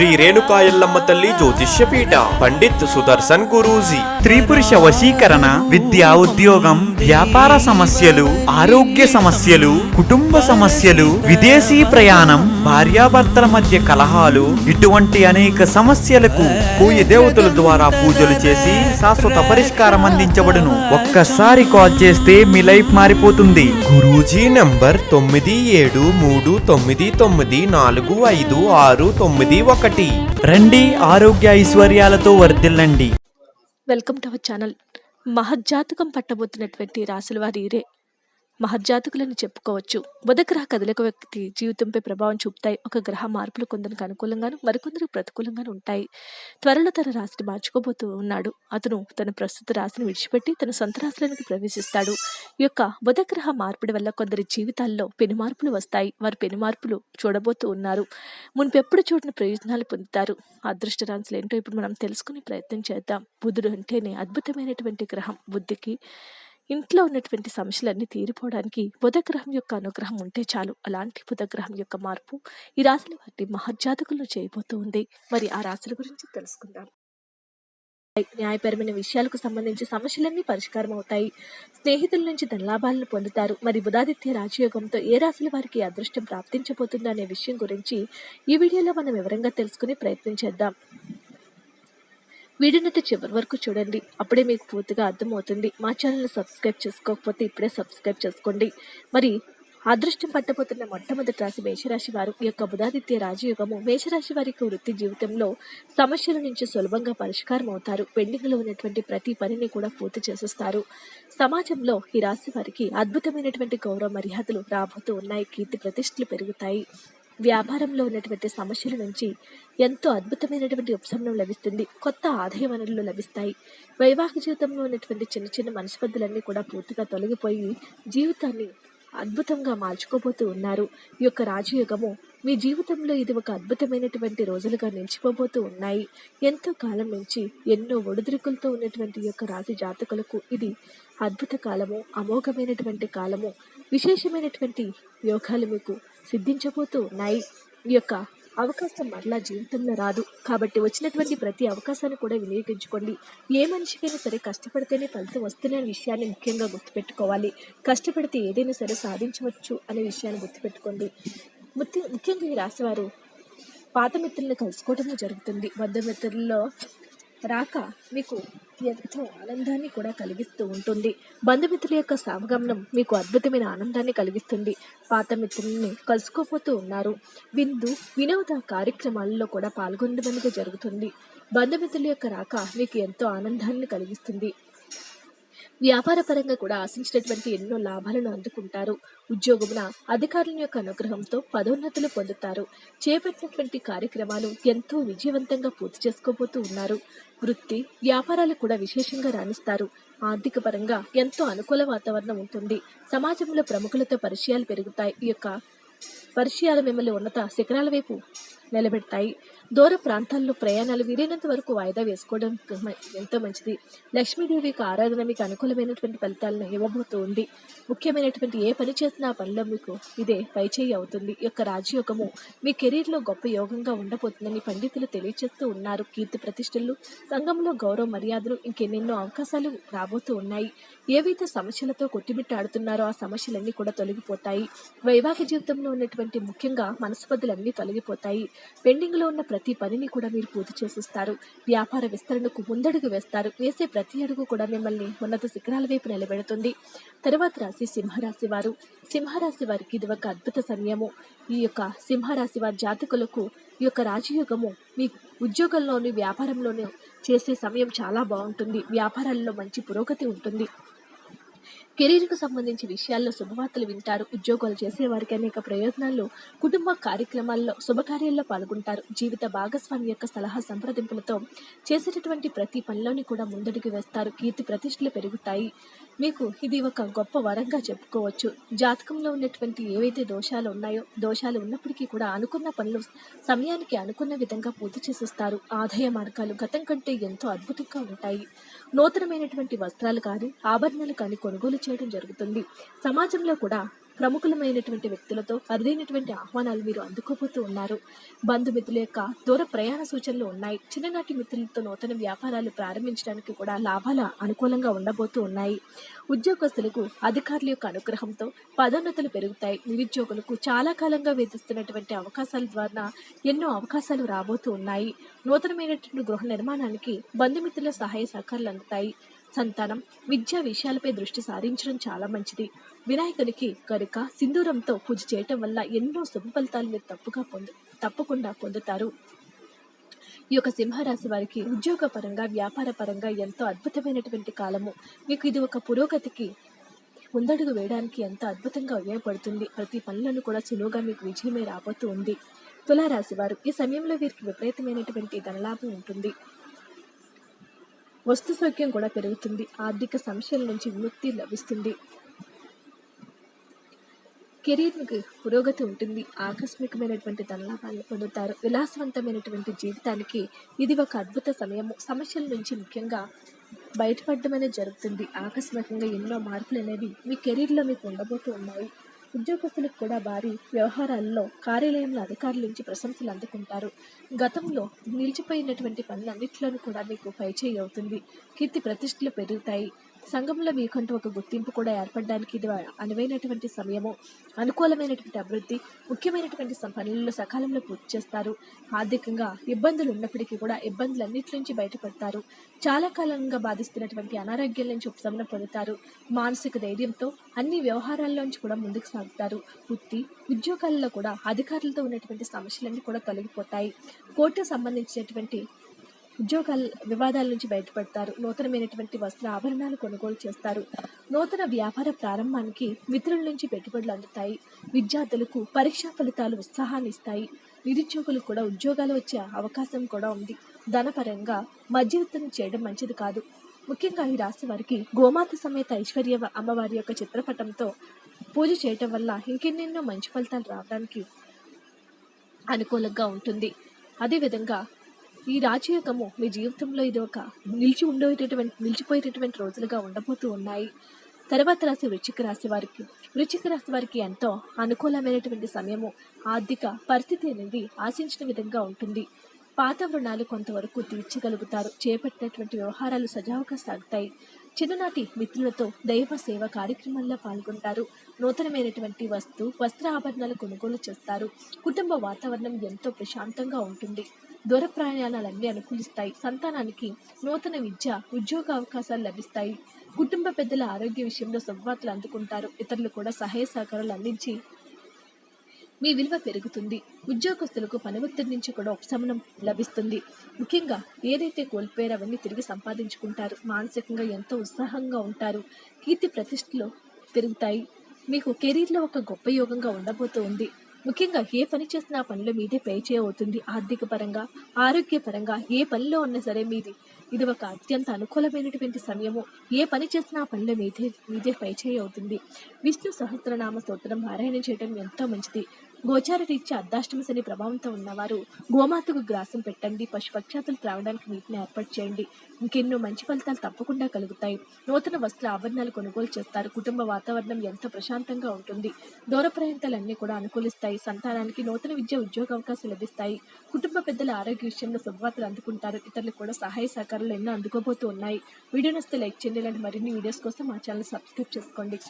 శ్రీ రేణుకాయల్లమ్మ తల్లి జ్యోతిష్యపీఠ పండిత్ సుదర్శన్ గురూజీ. త్రిపురుష వశీకరణ విద్య ఉద్యోగం వ్యాపార సమస్యలు ఆరోగ్య సమస్యలు కుటుంబ సమస్యలు విదేశీ ప్రయాణం భార్యాభర్తల మధ్య కలహాలు ఇటువంటి అనేక సమస్యలకు పూయ దేవతల ద్వారా పూజలు చేసి శాశ్వత పరిష్కారం అందించబడును. ఒక్కసారి కాల్ చేస్తే మీ లైఫ్ మారిపోతుంది. గురూజీ నంబర్ తొమ్మిది ఏడు మూడు తొమ్మిది తొమ్మిది నాలుగు ఐదు ఆరు తొమ్మిది ఒకటి. రండి ఆరోగ్య ఐశ్వర్యాలతో వర్ధిల్లండి. Welcome to our channel. మహజ్జాతకం పట్టబోతున్నటువంటి రాసుల వారి ఇరే. మహజ్జాతకులని చెప్పుకోవచ్చు. బుధగ్రహ కదలిక వ్యక్తి జీవితంపై ప్రభావం చూపుతాయి. ఒక గ్రహ మార్పులు కొందరికి అనుకూలంగాను మరికొందరికి ప్రతికూలంగాను ఉంటాయి. త్వరలో తన రాశిని మార్చుకోబోతూ ఉన్నాడు. అతను తన ప్రస్తుత రాశిని విడిచిపెట్టి తన సొంత రాశిలోనికి ప్రవేశిస్తాడు. ఈ యొక్క బుధగ్రహ మార్పిడి వల్ల కొందరి జీవితాల్లో పెను మార్పులు వస్తాయి. వారు పెను మార్పులు చూడబోతూ ఉన్నారు. మునిపెప్పుడు చూడని ప్రయోజనాలు పొందుతారు. అదృష్ట రాశులు ఏంటో ఇప్పుడు మనం తెలుసుకునే ప్రయత్నం చేద్దాం. బుధుడు అంటేనే అద్భుతమైనటువంటి గ్రహం. బుద్ధికి ఇంట్లో ఉన్నటువంటి సమస్యలన్నీ తీరిపోవడానికి బుధగ్రహం యొక్క అనుగ్రహం ఉంటే చాలు. అలాంటి బుధగ్రహం యొక్క మార్పు ఈ రాశుల వారి మహర్జాతకులను చేయబోతూ ఉంది. మరి ఆ రాశుల గురించి తెలుసుకుందాం. న్యాయపరమైన విషయాలకు సంబంధించి సమస్యలన్నీ పరిష్కారం అవుతాయి. స్నేహితుల నుంచి ధనలాభాలను పొందుతారు. మరి బుధాదిత్య రాజయోగంతో ఏ రాశుల వారికి అదృష్టం ప్రాప్తించబోతుందో అనే విషయం గురించి ఈ వీడియోలో మనం వివరంగా తెలుసుకుని ప్రయత్నం చేద్దాం. వీడియోనైతే చివరి వరకు చూడండి. అప్పుడే మీకు పూర్తిగా అర్థమవుతుంది. మా ఛానల్ని సబ్స్క్రైబ్ చేసుకోకపోతే ఇప్పుడే సబ్స్క్రైబ్ చేసుకోండి. మరి అదృష్టం పట్టబోతున్న మొట్టమొదటి రాశి మేషరాశి వారు ఈ యొక్క బుధాదిత్య రాజయోగము. మేషరాశి వారికి వృత్తి జీవితంలో సమస్యల నుంచి సులభంగా పరిష్కారం అవుతారు. పెండింగ్లో ఉన్నటువంటి ప్రతి పనిని కూడా పూర్తి చేసేస్తారు. సమాజంలో ఈ రాశి వారికి అద్భుతమైనటువంటి గౌరవ మర్యాదలు రాబోతూ ఉన్నాయి. కీర్తి ప్రతిష్టలు పెరుగుతాయి. వ్యాపారంలో ఉన్నటువంటి సమస్యల నుంచి ఎంతో అద్భుతమైనటువంటి ఉపశమనం లభిస్తుంది. కొత్త ఆదాయ వనరులు లభిస్తాయి. వైవాహిక జీవితంలో ఉన్నటువంటి చిన్న చిన్న మనస్పర్ధలన్నీ కూడా పూర్తిగా తొలగిపోయి జీవితాన్ని అద్భుతంగా మార్చుకోబోతూ ఉన్నారు. ఈ యొక్క రాజయోగము మీ జీవితంలో ఇది ఒక అద్భుతమైనటువంటి రోజులుగా నిలిచిపోబోతూ ఉన్నాయి. ఎంతో కాలం నుంచి ఎన్నో ఒడిదుడుకులతో ఉన్నటువంటి యొక్క రాశి జాతకులకు ఇది అద్భుత కాలము అమోఘమైనటువంటి కాలము విశేషమైనటువంటి యోగాలు మీకు సిద్ధించబోతూ ఉన్నాయి ఈ యొక్క అవకాశం మరలా జీవితంలో రాదు. కాబట్టి వచ్చినటువంటి ప్రతి అవకాశాన్ని కూడా వినియోగించుకోండి. ఏ మనిషికైనా సరే కష్టపడితేనే ఫలితం వస్తున్న విషయాన్ని ముఖ్యంగా గుర్తుపెట్టుకోవాలి. కష్టపడితే ఏదైనా సరే సాధించవచ్చు అనే విషయాన్ని గుర్తుపెట్టుకోండి. ముఖ్య ముఖ్యంగా ఈ రాశివారు పాత మిత్రులను కలుసుకోవడమే జరుగుతుంది. బంధుమిత్రుల్లో రాక మీకు ఎంతో ఆనందాన్ని కూడా కలిగిస్తూ ఉంటుంది. బంధుమిత్రుల యొక్క సామగమనం మీకు అద్భుతమైన ఆనందాన్ని కలిగిస్తుంది. పాత మిత్రుల్ని కలుసుకోపోతూ ఉన్నారు. విందు వినోద కార్యక్రమాలలో కూడా పాల్గొనడమనేది జరుగుతుంది. బంధుమిత్రుల యొక్క రాక మీకు ఎంతో ఆనందాన్ని కలిగిస్తుంది. వ్యాపారపరంగా కూడా ఆశించినటువంటి ఎన్నో లాభాలను అందుకుంటారు. ఉద్యోగమున అధికారుల యొక్క అనుగ్రహంతో పదోన్నతులు పొందుతారు. చేపట్టినటువంటి కార్యక్రమాలు ఎంతో విజయవంతంగా పూర్తి చేసుకోబోతూ ఉన్నారు. వృత్తి వ్యాపారాలు కూడా విశేషంగా రాణిస్తారు. ఆర్థిక పరంగా ఎంతో అనుకూల వాతావరణం ఉంటుంది. సమాజంలో ప్రముఖులతో పరిచయాలు పెరుగుతాయి. ఈ యొక్క పరిచయాలు మిమ్మల్ని ఉన్నత శిఖరాల వైపు నిలబెడతాయి. దూర ప్రాంతాల్లో ప్రయాణాలు వీలైనంత వరకు వాయిదా వేసుకోవడం మ- ఎంతో మంచిది? లక్ష్మీదేవికి ఆరాధన మీకు అనుకూలమైనటువంటి ఫలితాలను ఇవ్వబోతూ ఉంది ముఖ్యమైనటువంటి ఏ పని చేసినా ఆ పనిలో మీకు ఇదే పైచేయి అవుతుంది. ఈ యొక్క రాజయోగము మీ కెరీర్లో గొప్ప యోగంగా ఉండబోతుందని పండితులు తెలియజేస్తూ ఉన్నారు. కీర్తి ప్రతిష్టలు సంఘంలో గౌరవ మర్యాదలు ఇంకెన్నెన్నో అవకాశాలు రాబోతూ ఉన్నాయి. ఏవైతే సమస్యలతో కొట్టిమిట్టాడుతున్నారో ఆ సమస్యలన్నీ కూడా తొలగిపోతాయి. వైవాహిక జీవితంలో ఉన్నటువంటి ముఖ్యంగా మనస్పర్ధలన్నీ తొలగిపోతాయి. పెండింగ్లో ఉన్న ప్రతి పనిని కూడా మీరు పూర్తి చేసిస్తారు. వ్యాపార విస్తరణకు ముందడుగు వేస్తారు. వేసే ప్రతి అడుగు కూడా మిమ్మల్ని ఉన్నత శిఖరాల వైపు నిలబెడుతుంది. తర్వాత రాశి సింహరాశి వారు. సింహరాశి వారికి ఇది ఒక అద్భుత సమయము. ఈ యొక్క సింహరాశి వారి జాతకులకు ఈ యొక్క రాజయోగము మీ ఉద్యోగంలోని వ్యాపారంలోనూ చేసే సమయం చాలా బాగుంటుంది. వ్యాపారాల్లో మంచి పురోగతి ఉంటుంది. కెరీర్కు సంబంధించి విషయాల్లో శుభవార్తలు వింటారు. ఉద్యోగాలు చేసేవారికి అనేక ప్రయోజనాలు కుటుంబ కార్యక్రమాల్లో శుభకార్యాల్లో పాల్గొంటారు. జీవిత భాగస్వామి యొక్క సలహా సంప్రదింపులతో చేసేటటువంటి ప్రతి పనిలోని కూడా ముందడుగు వేస్తారు. కీర్తి ప్రతిష్టలు పెరుగుతాయి. మీకు ఇది ఒక గొప్ప వరంగా చెప్పుకోవచ్చు. జాతకంలో ఉన్నటువంటి ఏవైతే దోషాలు ఉన్నాయో దోషాలు ఉన్నప్పటికీ కూడా అనుకున్న పనులు సమయానికి అనుకున్న విధంగా పూర్తి చేసేస్తారు. ఆదాయ మార్గాలు గతం కంటే ఎంతో అద్భుతంగా ఉంటాయి. నూతనమైనటువంటి వస్త్రాలు కానీ ఆభరణాలు కానీ కొనుగోలు చేయడం జరుగుతుంది. సమాజంలో కూడా ప్రముఖులమైనటువంటి వ్యక్తులతో అరుదైనటువంటి ఆహ్వానాలు మీరు అందుకోబోతూ ఉన్నారు. బంధుమిత్రుల యొక్క దూర ప్రయాణ సూచనలు ఉన్నాయి. చిన్ననాటి మిత్రులతో నూతన వ్యాపారాలు ప్రారంభించడానికి కూడా లాభాల అనుకూలంగా ఉండబోతూ ఉన్నాయి. ఉద్యోగస్తులకు అధికారుల యొక్క అనుగ్రహంతో పదోన్నతులు పెరుగుతాయి. నిరుద్యోగులకు చాలా కాలంగా వేధిస్తున్నటువంటి అవకాశాల ద్వారా ఎన్నో అవకాశాలు రాబోతూ ఉన్నాయి. నూతనమైనటువంటి గృహ నిర్మాణానికి బంధుమిత్రుల సహాయ సహకారాలు అందుతాయి. సంతానం విద్యా విషయాలపై దృష్టి సారించడం చాలా మంచిది. వినాయకునికి కనుక సింధూరంతో పూజ చేయటం వల్ల ఎన్నో శుభ ఫలితాలు మీరు తప్పుగా పొందు తప్పకుండా పొందుతారు. ఈ యొక్క సింహరాశి వారికి ఉద్యోగపరంగా వ్యాపారపరంగా వ్యాపార పరంగా ఎంతో అద్భుతమైనటువంటి కాలము. మీకు ఇది ఒక పురోగతికి ముందడుగు వేయడానికి ఎంతో అద్భుతంగా ఉపయోగపడుతుంది. ప్రతి పనులను కూడా సులువుగా మీకు విజయమే రాబోతూ ఉంది. తులారాశి వారు ఈ సమయంలో వీరికి విపరీతమైనటువంటి ధనలాభం ఉంటుంది. వస్తు సౌఖ్యం కూడా పెరుగుతుంది. ఆర్థిక సమస్యల నుంచి విముక్తి లభిస్తుంది. కెరీర్కి పురోగతి ఉంటుంది. ఆకస్మికమైనటువంటి ధనలాభాలను పొందుతారు. విలాసవంతమైనటువంటి జీవితానికి ఇది ఒక అద్భుత సమయము. సమస్యల నుంచి ముఖ్యంగా బయటపడడం అనేది జరుగుతుంది. ఆకస్మికంగా ఎన్నో మార్పులు అనేవి మీ కెరీర్లో మీకు ఉండబోతూ ఉన్నాయి. ఉద్యోగస్తులకు కూడా భారీ వ్యవహారాల్లో కార్యాలయంలో అధికారుల నుంచి ప్రశంసలు అందుకుంటారు. గతంలో నిలిచిపోయినటువంటి పనులన్నింటిలోనూ కూడా మీకు పైచేయి అవుతుంది. కీర్తి ప్రతిష్టలు పెరుగుతాయి. సంఘంలో మీకంటూ ఒక గుర్తింపు కూడా ఏర్పడడానికి ఇది అనువైనటువంటి సమయము అనుకూలమైనటువంటి అభివృద్ధి ముఖ్యమైనటువంటి స- పనులను సకాలంలో పూర్తి చేస్తారు. ఆర్థికంగా ఇబ్బందులు ఉన్నప్పటికీ కూడా ఇబ్బందులన్నిటి నుంచి బయటపడతారు. చాలా కాలంగా బాధిస్తున్నటువంటి అనారోగ్యాల నుంచి ఉపశమనం పొందుతారు. మానసిక ధైర్యంతో అన్ని వ్యవహారాల్లోంచి కూడా ముందుకు సాగుతారు. వృత్తి ఉద్యోగాల్లో కూడా అధికారులతో ఉన్నటువంటి సమస్యలన్నీ కూడా తొలగిపోతాయి. కోర్టుకు సంబంధించినటువంటి ఉద్యోగాల వివాదాల నుంచి బయటపడతారు. నూతనమైనటువంటి వస్త్ర ఆభరణాలు కొనుగోలు చేస్తారు. నూతన వ్యాపార ప్రారంభానికి మిత్రుల నుంచి పెట్టుబడులు అందుతాయి. విద్యార్థులకు పరీక్షా ఫలితాలు ఉత్సాహాన్ని ఇస్తాయి. నిరుద్యోగులకు కూడా ఉద్యోగాలు వచ్చే అవకాశం కూడా ఉంది. ధనపరంగా మధ్యవర్తనం చేయడం మంచిది కాదు. ముఖ్యంగా ఈ రాశి వారికి గోమాత సమేత ఐశ్వర్య అమ్మవారి యొక్క చిత్రపటంతో పూజ చేయటం వల్ల ఇంకెన్నెన్నో మంచి ఫలితాలు రావడానికి అనుకూలంగా ఉంటుంది. అదేవిధంగా ఈ రాజయోగము మీ జీవితంలో ఇది ఒక నిలిచి ఉండేటటువంటి నిలిచిపోయేటటువంటి రోజులుగా ఉండబోతూ ఉన్నాయి. తర్వాత రాశి వృచ్చిక రాశి వారికి వృచ్చిక రాశి వారికి ఎంతో అనుకూలమైనటువంటి సమయము ఆర్థిక పరిస్థితి అనేది ఆశించిన విధంగా ఉంటుంది. పాత రుణాలు కొంతవరకు తీర్చగలుగుతారు. చేపట్టినటువంటి వ్యవహారాలు సజావుగా సాగుతాయి. చిన్ననాటి మిత్రులతో దైవ సేవ కార్యక్రమాల్లో పాల్గొంటారు. నూతనమైనటువంటి వస్తు వస్త్ర ఆభరణాలు కొనుగోలు చేస్తారు. కుటుంబ వాతావరణం ఎంతో ప్రశాంతంగా ఉంటుంది. దూర ప్రయాణాలన్నీ అనుకూలిస్తాయి. సంతానానికి నూతన విద్య ఉద్యోగ అవకాశాలు లభిస్తాయి. కుటుంబ పెద్దల ఆరోగ్య విషయంలో శుభవార్తలు అందుకుంటారు. ఇతరులు కూడా సహాయ సహకారాలు అందించి మీ విలువ పెరుగుతుంది. ఉద్యోగస్తులకు పని ఒత్తిడి నుంచి కూడా ఉపశమనం లభిస్తుంది. ముఖ్యంగా ఏదైతే కోల్పోయారో అవన్నీ తిరిగి సంపాదించుకుంటారు. మానసికంగా ఎంతో ఉత్సాహంగా ఉంటారు. కీర్తి ప్రతిష్టలు పెరుగుతాయి. మీకు కెరీర్లో ఒక గొప్ప యోగంగా ఉండబోతూ ఉంది. ముఖ్యంగా ఏ పని చేసినా ఆ పనిలో మీదే పై అవుతుంది. ఆర్థిక పరంగా ఆరోగ్యపరంగా ఏ పనిలో ఉన్నా సరే మీది. ఇది ఒక అత్యంత అనుకూలమైనటువంటి సమయము. ఏ పని చేసినా ఆ పనిలో మీదే మీదే పై అవుతుంది. విష్ణు సహస్రనామ స్తోత్రం పారాయణం చేయడం ఎంతో మంచిది. గోచార రీత్యా అర్ధాష్టమ శని ప్రభావంతో ఉన్నవారు గోమాతకు గ్రాసం పెట్టండి పశుపక్షాతులు త్రాగడానికి నీటిని ఏర్పాటు చేయండి. ఇంకెన్నో మంచి ఫలితాలు తప్పకుండా కలుగుతాయి. నూతన వస్త్ర ఆభరణాలు కొనుగోలు చేస్తారు. కుటుంబ వాతావరణం ఎంతో ప్రశాంతంగా ఉంటుంది. దూర ప్రాంతాలన్నీ కూడా అనుకూలిస్తాయి. సంతానానికి నూతన విద్య ఉద్యోగ అవకాశాలు లభిస్తాయి. కుటుంబ పెద్దల ఆరోగ్య విషయంలో శుభవార్తలు అందుకుంటారు. ఇతరులు కూడా సహాయ సహకారాలు ఎన్నో అందుకోబోతూ ఉన్నాయి. వీడియో నస్తే లైక్ చేయండి. ఇలాంటి మరిన్ని వీడియోస్ కోసం మా ఛానల్ సబ్స్క్రైబ్ చేసుకోండి.